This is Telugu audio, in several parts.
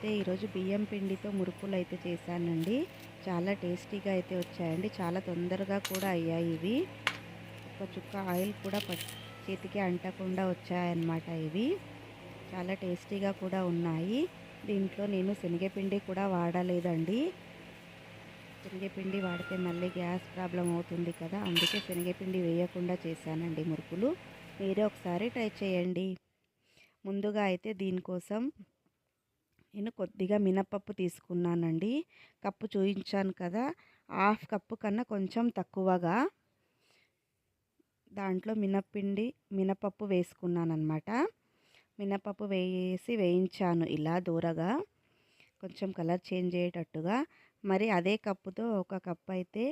అయితే ఈరోజు బియ్యం పిండితో మురుకులు అయితే చేశానండి. చాలా టేస్టీగా అయితే వచ్చాయండి. చాలా తొందరగా కూడా అయ్యాయి ఇవి. ఒక చుక్క ఆయిల్ కూడా చేతికి అంటకుండా వచ్చాయన్నమాట ఇవి. చాలా టేస్టీగా కూడా ఉన్నాయి. దీంట్లో నేను శనగపిండి కూడా వాడలేదండి. శనగపిండి వాడితే మళ్ళీ గ్యాస్ ప్రాబ్లం అవుతుంది కదా అందుకే శనగపిండి వేయకుండా చేశానండి మురుకులు. మీరే ఒకసారి ట్రై చేయండి. ముందుగా అయితే దీనికోసం నేను కొద్దిగా మినపప్పు తీసుకున్నానండి. కప్పు చూపించాను కదా హాఫ్ కప్పు కన్నా కొంచెం తక్కువగా దాంట్లో మినప్పిండి మినపప్పు వేసుకున్నాను అనమాట మినపప్పు వేసి వేయించాను ఇలా దూరగా కొంచెం కలర్ చేంజ్ అయ్యేటట్టుగా. మరి అదే కప్పుతో ఒక కప్పు అయితే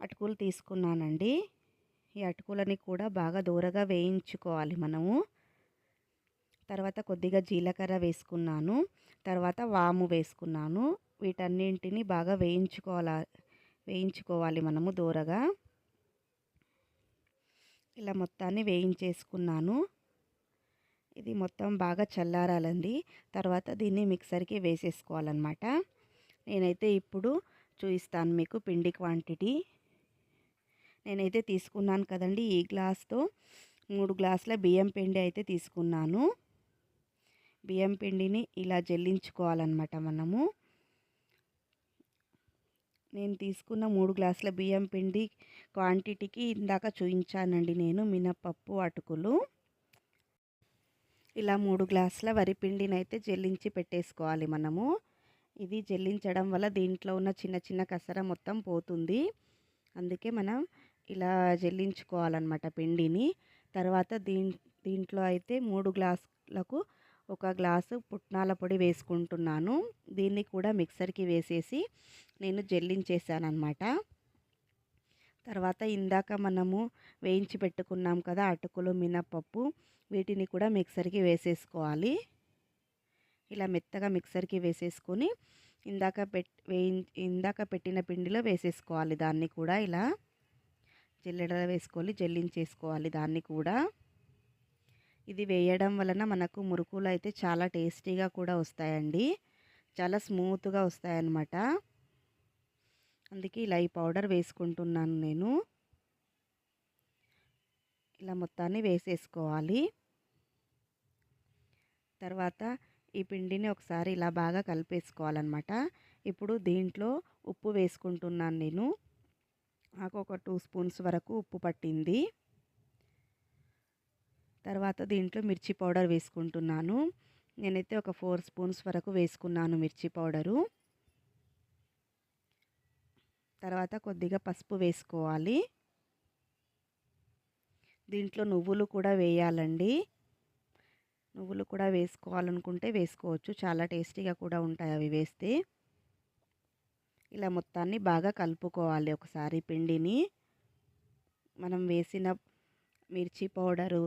అటుకులు తీసుకున్నానండి. ఈ అటుకులని కూడా బాగా దూరగా వేయించుకోవాలి మనము. తర్వాత కొద్దిగా జీలకర్ర వేసుకున్నాను. తర్వాత వాము వేసుకున్నాను. వీటన్నింటిని బాగా వేయించుకోవాలి వేయించుకోవాలి మనము దూరగా. ఇలా మొత్తాన్ని వేయించేసుకున్నాను. ఇది మొత్తం బాగా చల్లారాలండి. తర్వాత దీన్ని మిక్సర్కి వేసేసుకోవాలన్నమాట. నేనైతే ఇప్పుడు చూపిస్తాను మీకు పిండి క్వాంటిటీ. నేనైతే తీసుకున్నాను కదండి ఈ గ్లాస్తో. మూడు గ్లాసుల బియ్యం పిండి అయితే తీసుకున్నాను. బియ్యం పిండిని ఇలా జల్లించుకోవాలన్నమాట మనము. నేను తీసుకున్న మూడు గ్లాసుల బియ్యం పిండి క్వాంటిటీకి ఇందాక చూపించానండి నేను మినపప్పు అటుకులు. ఇలా మూడు గ్లాసుల వరి పిండిని అయితే జల్లించి పెట్టేసుకోవాలి మనము. ఇది జల్లించడం వల్ల దీంట్లో ఉన్న చిన్న చిన్న కసర మొత్తం పోతుంది. అందుకే మనం ఇలా జల్లించుకోవాలన్నమాట పిండిని. తర్వాత దీం దీంట్లో అయితే మూడు గ్లాసులకు ఒక గ్లాసు పుట్నాల పొడి వేసుకుంటున్నాను. దీన్ని కూడా మిక్సర్కి వేసేసి నేను జల్లించేసాను అనమాట తర్వాత ఇందాక మనము వేయించి పెట్టుకున్నాం కదా అటుకులు మినపప్పు వీటిని కూడా మిక్సర్కి వేసేసుకోవాలి. ఇలా మెత్తగా మిక్సర్కి వేసేసుకొని ఇందాక పెట్ వేయి ఇందాక పెట్టిన పిండిలో వేసేసుకోవాలి దాన్ని కూడా ఇలా. జల్లెడ వేసుకోవాలి జల్లించేసుకోవాలి దాన్ని కూడా. ఇది వేయడం వలన మనకు మురుకులు అయితే చాలా టేస్టీగా కూడా వస్తాయండి. చాలా స్మూత్గా వస్తాయన్నమాట. అందుకే ఇలా ఈ పౌడర్ వేసుకుంటున్నాను నేను. ఇలా మొత్తాన్ని వేసేసుకోవాలి. తర్వాత ఈ పిండిని ఒకసారి ఇలా బాగా కలిపేసుకోవాలన్నమాట. ఇప్పుడు దీంట్లో ఉప్పు వేసుకుంటున్నాను నేను. నాకు ఒక టూ స్పూన్స్ వరకు ఉప్పు పట్టింది. తర్వాత దీంట్లో మిర్చి పౌడర్ వేసుకుంటున్నాను. నేనైతే ఒక ఫోర్ స్పూన్స్ వరకు వేసుకున్నాను మిర్చి పౌడరు. తర్వాత కొద్దిగా పసుపు వేసుకోవాలి. దీంట్లో నువ్వులు కూడా వేయాలండి. నువ్వులు కూడా వేసుకోవాలనుకుంటే వేసుకోవచ్చు. చాలా టేస్టీగా కూడా ఉంటాయి అవి వేస్తే. ఇలా మొత్తాన్ని బాగా కలుపుకోవాలి ఒకసారి పిండిని. మనం వేసిన మిర్చి పౌడరు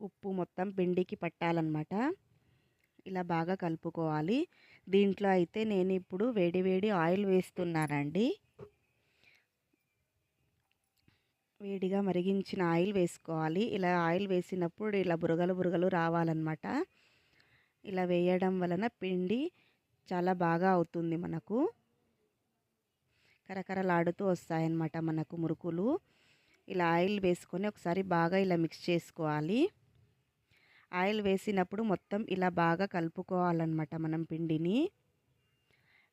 ఉప్పు మొత్తం పిండికి పట్టాలన్నమాట. ఇలా బాగా కలుపుకోవాలి. దీంట్లో అయితే నేను ఇప్పుడు వేడివేడి ఆయిల్ వేస్తున్నానండి. వేడిగా మరిగించిన ఆయిల్ వేసుకోవాలి. ఇలా ఆయిల్ వేసినప్పుడు ఇలా బురగలు బురగలు రావాలన్నమాట. ఇలా వేయడం వలన పిండి చాలా బాగా అవుతుంది మనకు. కరకరలాడుతూ వస్తాయన్నమాట మనకు మురుకులు. ఇలా ఆయిల్ వేసుకొని ఒకసారి బాగా ఇలా మిక్స్ చేసుకోవాలి. ఆయిల్ వేసినప్పుడు మొత్తం ఇలా బాగా కలుపుకోవాలన్నమాట మనం పిండిని.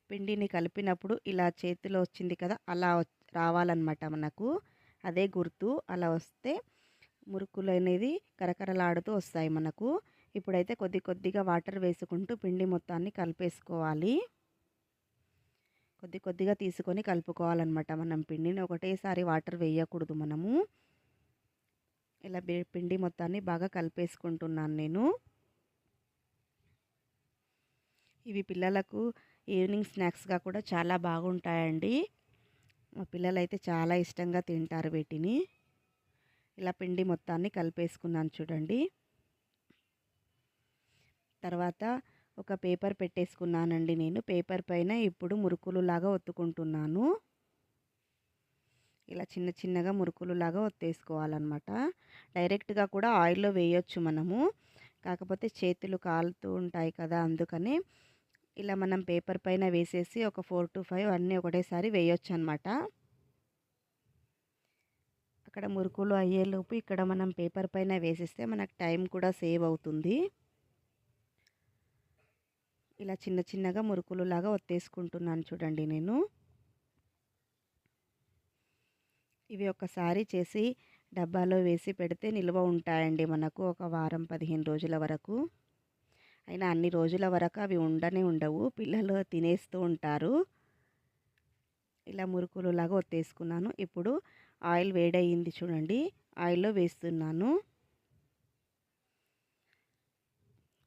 పిండిని కలిపినప్పుడు ఇలా చేతిలో వచ్చింది కదా అలా రావాలన్నమాట మనకు. అదే గుర్తు అలా వస్తే మురుకులు అనేది కరకరలాడుతూ వస్తాయి మనకు. ఇప్పుడైతే కొద్ది కొద్దిగా వాటర్ వేసుకుంటూ పిండి మొత్తాన్ని కలిపేసుకోవాలి. కొద్ది కొద్దిగా తీసుకొని కలుపుకోవాలన్నమాట మనం పిండిని. ఒకటేసారి వాటర్ వేయకూడదు మనము. ఇలా పిండి మొత్తాన్ని బాగా కలిపేసుకుంటున్నాను నేను. ఇవి పిల్లలకు ఈవినింగ్ స్నాక్స్గా కూడా చాలా బాగుంటాయండి. మా పిల్లలు అయితే చాలా ఇష్టంగా తింటారు వీటిని. ఇలా పిండి మొత్తాన్ని కలిపేసుకున్నాను చూడండి. తర్వాత ఒక పేపర్ పెట్టేసుకున్నానండి నేను. పేపర్ పైన ఇప్పుడు మురుకులు లాగా ఒత్తుకుంటున్నాను. ఇలా చిన్న చిన్నగా మురుకులు లాగా ఒత్తేసుకోవాలన్నమాట. డైరెక్ట్గా కూడా ఆయిల్లో వేయొచ్చు మనము. కాకపోతే చేతులు కాలుతూ ఉంటాయి కదా అందుకని ఇలా మనం పేపర్ పైన వేసేసి ఒక ఫోర్ టు ఫైవ్ అన్నీ ఒకటేసారి వేయొచ్చు అనమాట అక్కడ మురుకులు అయ్యేలోపు ఇక్కడ మనం పేపర్ పైన వేసేస్తే మనకు టైం కూడా సేవ్ అవుతుంది. ఇలా చిన్న చిన్నగా మురుకులు లాగా ఒత్తేసుకుంటున్నాను చూడండి నేను. ఇవి ఒకసారి చేసి డబ్బాలో వేసి పెడితే నిల్వ ఉంటాయండి మనకు ఒక వారం పదిహేను రోజుల వరకు. అయినా అన్ని రోజుల వరకు అవి ఉండనే ఉండవు. పిల్లలు తినేస్తూ ఉంటారు. ఇలా మురుకులు లాగా ఒత్తేసుకున్నాను. ఇప్పుడు ఆయిల్ వేడయింది చూడండి. ఆయిల్లో వేస్తున్నాను.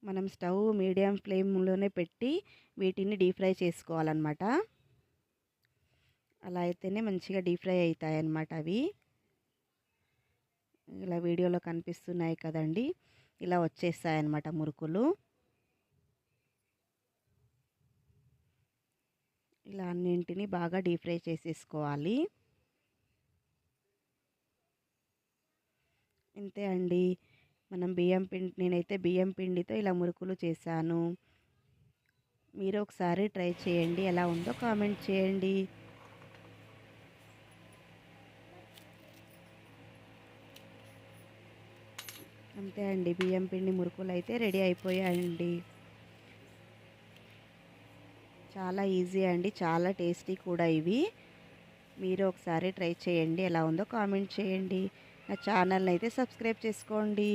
మనం స్టవ్ మీడియం ఫ్లేమ్లోనే పెట్టి వీటిని డీప్ ఫ్రై చేసుకోవాలన్నమాట. అలా అయితేనే మంచిగా డీప్ ఫ్రై అవుతాయి అన్నమాట అవి. ఇలా వీడియోలో కనిపిస్తున్నాయి కదండి. ఇలా వచ్చేస్తాయి అన్నమాట మురుకులు. ఇలా అన్నింటిని బాగా డీప్ ఫ్రై చేసేసుకోవాలి. ఇంతే అండి. మనం బియ్యం పిండి నేనైతే బియ్యం పిండితో ఇలా మురుకులు చేశాను. మీరు ఒకసారి ట్రై చేయండి. ఎలా ఉందో కామెంట్ చేయండి. అంతే అండి. బియ్యం పిండి మురుకులు అయితే రెడీ అయిపోయాయండి. చాలా ఈజీ అండి. చాలా టేస్టీ కూడా ఇవి. మీరు ఒకసారి ట్రై చేయండి. ఎలా ఉందో కామెంట్ చేయండి. నా ఛానల్ని అయితే సబ్స్క్రైబ్ చేసుకోండి.